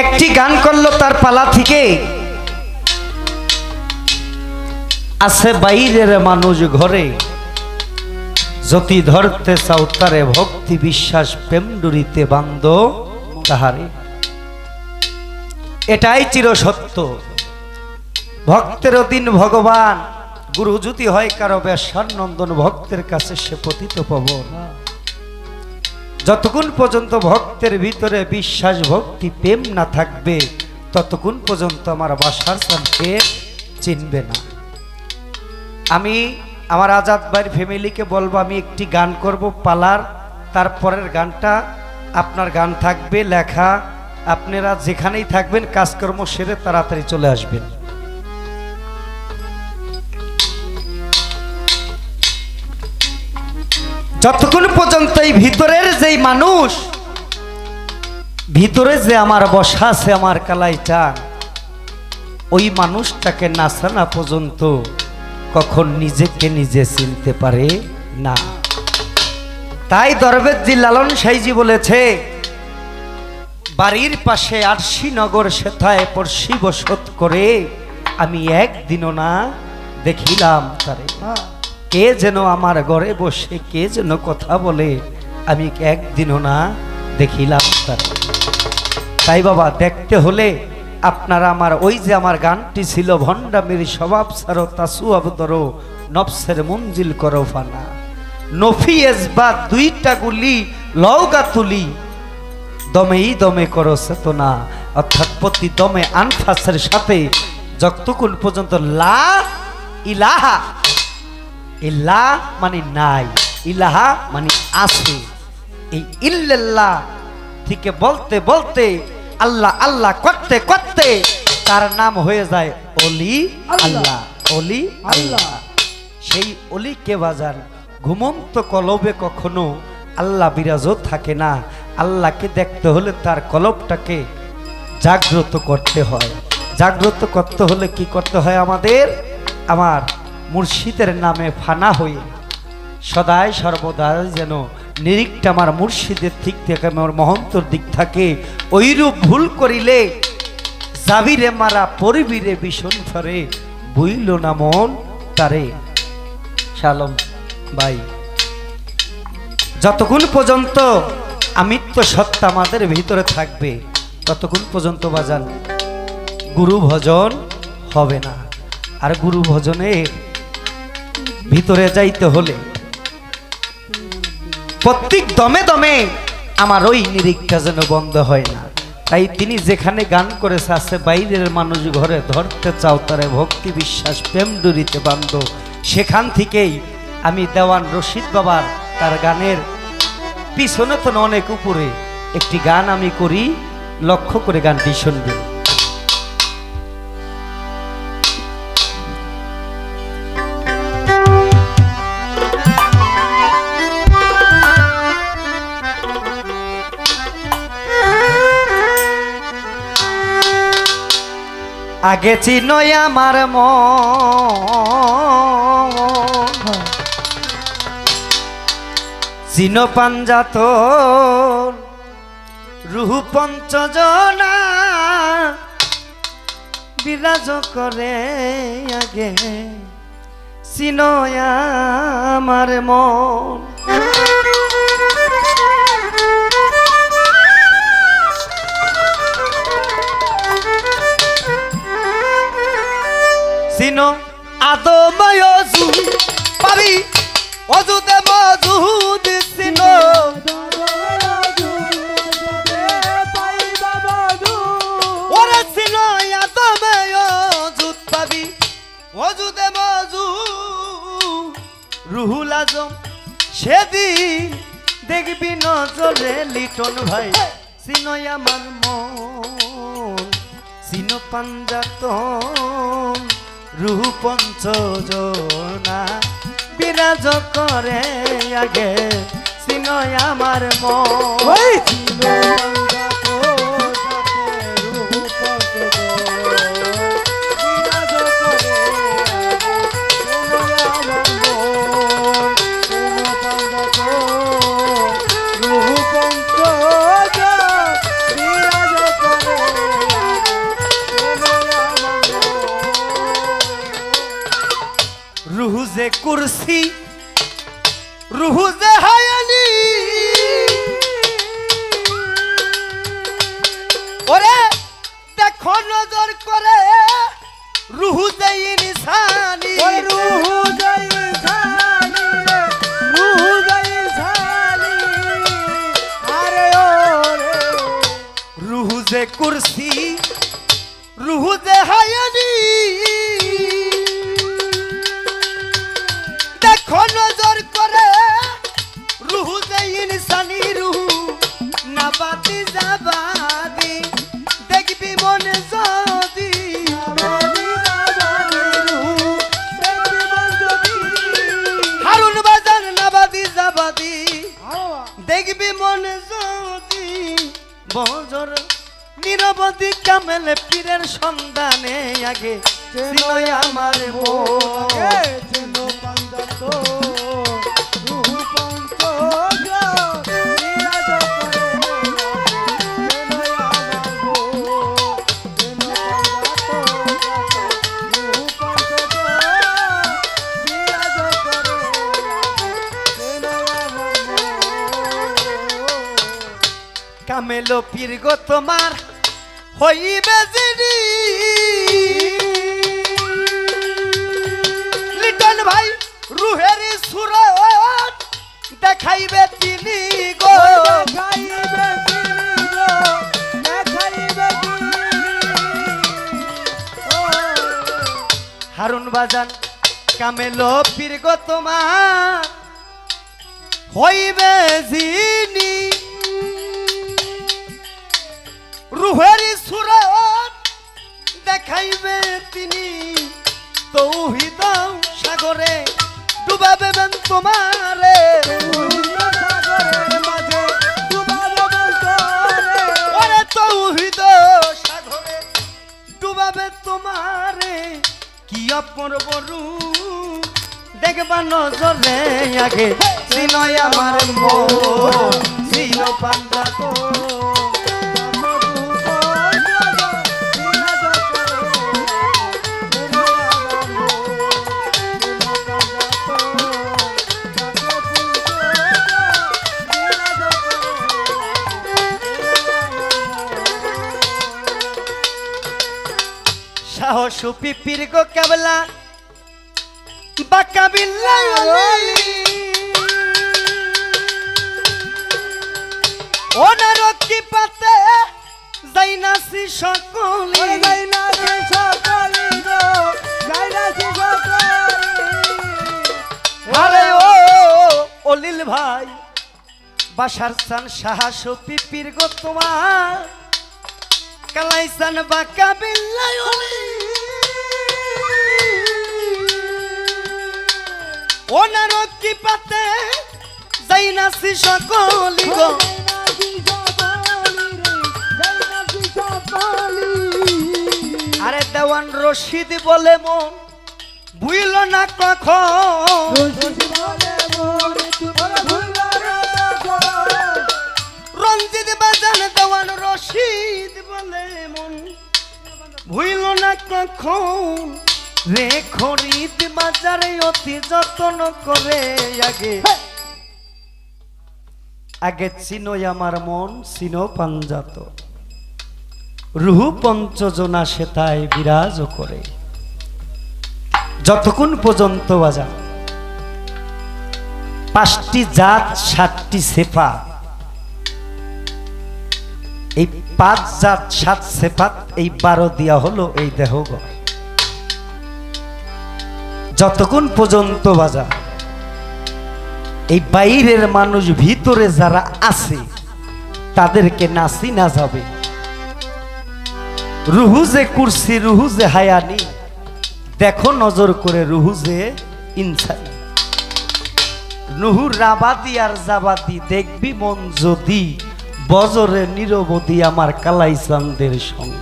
একটি গান করল তার পালা থেকে। আছে বাইরের মানুষ ঘরে, যদি ধরতে চাও তারে ভক্তি বিশ্বাস প্রেম ডুরিতে বান্ধ তাহারে। এটাই চির সত্য। ভক্তের দিন ভগবান, গুরু যদি হয় কারও বেশার নন্দন, ভক্তের কাছে সে পতিত পবন যতক্ষণ পর্যন্ত ভক্তের ভিতরে বিশ্বাস ভক্তি প্রেম না থাকবে, ততক্ষণ পর্যন্ত আমার বাসার সাথে চিনবে না। আমি আমার আজাদ ভাইয়ের ফ্যামিলিকে বলব, আমি একটি গান করব, পালার। তারপরের গানটা আপনার গান থাকবে, লেখা। আপনারা যেখানেই থাকবেন, কাজকর্ম সেরে তাড়াতাড়ি চলে আসবেন। যতক্ষণ পর্যন্ত এই ভিতরের যেই মানুষ, ভিতরে যে আমার বসা আছে, আমার কালাই চান ওই মানুষটাকে নাচা না পর্যন্ত কখন নিজেকে নিজে চিনতে পারে না। তাই দরবেদজি লালন সাইজি বলেছে, বাড়ির পাশে আরশি নগর সেথায় পড়শি বসত করে আমি একদিনও না দেখিলাম তারে। কে যেন আমার ঘরে বসে, কে যেন কথা বলে, আমি একদিনও না দেখিলাম তারে। তাই বাবা, দেখতে হলে আপনারা আমার ওই যে আমার গানটি ছিল, ভণ্ডামির স্বভাব সারো, তাসু আবদরো, নফসের মঞ্জিল করো ফানা। নফিয়েজ বা দুইটা গুলি, লওগা তুলি। দমেই দমে করো চেতনা, অর্থাৎ প্রতি দমে আনফাসের সাথে যতক্ষণ পর্যন্ত লা ইলাহা ইল্লা মানে নাই, ইলাহা মানে আছে। এই ইল্লাল্লাহ থেকে বলতে বলতে, আল্লাহ আল্লাহ করতে করতে তার নাম হয়ে যায় অলি আল্লাহ অলি আল্লাহ। সেই অলিকে বাজান ঘুমন্ত কলবে কখনো আল্লাহ বিরাজও থাকে না। আল্লাহকে দেখতে হলে তার কলবটাকে জাগ্রত করতে হয়। জাগ্রত করতে হলে কি করতে হয় আমাদের? আমার মুর্শিদের নামে ফানা হয়ে সদাই সর্বদা যেন নিরিখটা আমার মুর্শিদের দিক থেকে, আমার মহন্তর দিক থাকে। ওইরূপ ভুল করিলে জাবিরে মারা পরিবিরে ভীষণ ফরে বুইল না মন তারে। শালম, ভাই, যতক্ষণ পর্যন্ত আমিত্ব সত্তা আমাদের ভিতরে থাকবে, ততক্ষণ পর্যন্ত বাজান, গুরু ভজন হবে না। আর গুরু ভজনের ভিতরে যাইতে হলে প্রত্যেক দমে দমে আমার ওই নিরীক্ষা যেন বন্ধ হয় না। তাই তিনি যেখানে গান করেছে আছে, বাইরের মানুষ ঘরে ধরতে চাও, তারে ভক্তি বিশ্বাস, প্রেম ডুরিতে বান্ধ। সেখান থেকেই আমি দেওয়ান রশিদ বাবার তার গানের পিছনে তো অনেক উপরে একটি গান আমি করি, লক্ষ্য করে গানটি শুনবেন। আগে চিনই আমার ম চিন পাঞ্জাত রুহু পঞ্চজনা বিরাজ করে আগে। চিনই আমার মন। চিনো আদময় অজু পাবি অজুতে মজুদ চিনো ওরে চিনো আদময় অজুত পাবি অজুতে মজু রুহুল আজম সেদিন দেখবি নজরে লিটন ভাই। চিনই আমার মন চিন পাঞ্জাতন। রূপ পঞ্চজনা বিরাজ করে আগে সিনয় আমার মন। ওরে দেখো নজর করে। রুহু দেই নিশানি। রুহু দেই নিশানি রুহু দেই নিশানি। আরে ওরে। রুহু যে কুরসি আরও দেখবি মনে যদি বজর নিরবধি কামেল পীরের সন্ধানে আগে আমার মন। কামেল পীর গো তোমার হইবে যিনি। লিটন ভাই রুহের সুরত দেখাইবে তিনি গো। দেখাইবে হারুন বাজান কামেল পীর গো তোমার হইবে যিনি। তোমারে। ওরে তৌহিদ সাগরে ডুবাবে তোমারে, কি অপূর্ব দেখবা নজরে আগে চিনয় আমার মন, ছিল পান্ডা তো সাহস পিপির গো কেবলা। বাঁকা বিল্লাই ওনার কি পাতে যাই নাসি সকলি। আরে ও অলিল ভাই বাসার সান সাহস পিপির গো তোমার। কালাইসান বাঁকা বিল্লাই ওনার কি পাতে যাই নাসি সকলি গো। আরে দেওয়ান রশিদ বলে মন বুইল না কখন। দেওয়ান রশিদ বলে মন। ভুইল না কখন? রে খরিদ বাজারে অতি যত্ন করে আগে। আগে চিনো আমার মন, চিনো পাঞ্জাত। রুহু পঞ্চজনা সেতায় বিরাজ করে। যতক্ষণ পর্যন্ত বাজা। পাঁচটি জাত, সাতটি সেফা। এই পাঁচ জাত, সাত সেফাত, এই বারো দিয়া হলো এই দেহগর যতক্ষণ পর্যন্ত বাজা এই বাইরের মানুষ ভিতরে যারা আছে, তাদেরকে নাসি না যাবে। রুহু যে কুরসি, রুহু যে হায়ানি, দেখো নজর করে রুহু যে ইনসানি। নুহুর রাবাদি আর জাবাদি, দেখবি মন যদি বজরে নিরবধি আমার কালাই চান্দের সঙ্গে।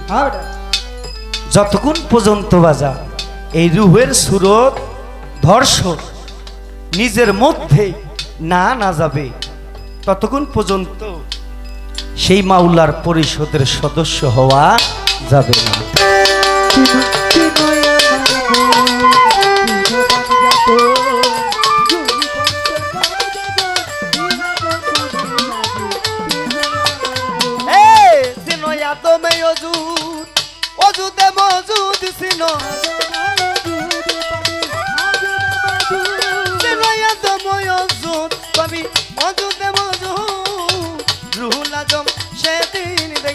যতক্ষণ পর্যন্ত বাজা এই রুহের সুরত ধর্ষণ নিজের মধ্যে না না যাবে ততক্ষণ পর্যন্ত সেই মাওলার পরিষদের সদস্য হওয়া যাবে না।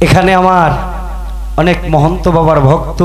এখানে আমার অনেক মহন্ত বাবার ভক্ত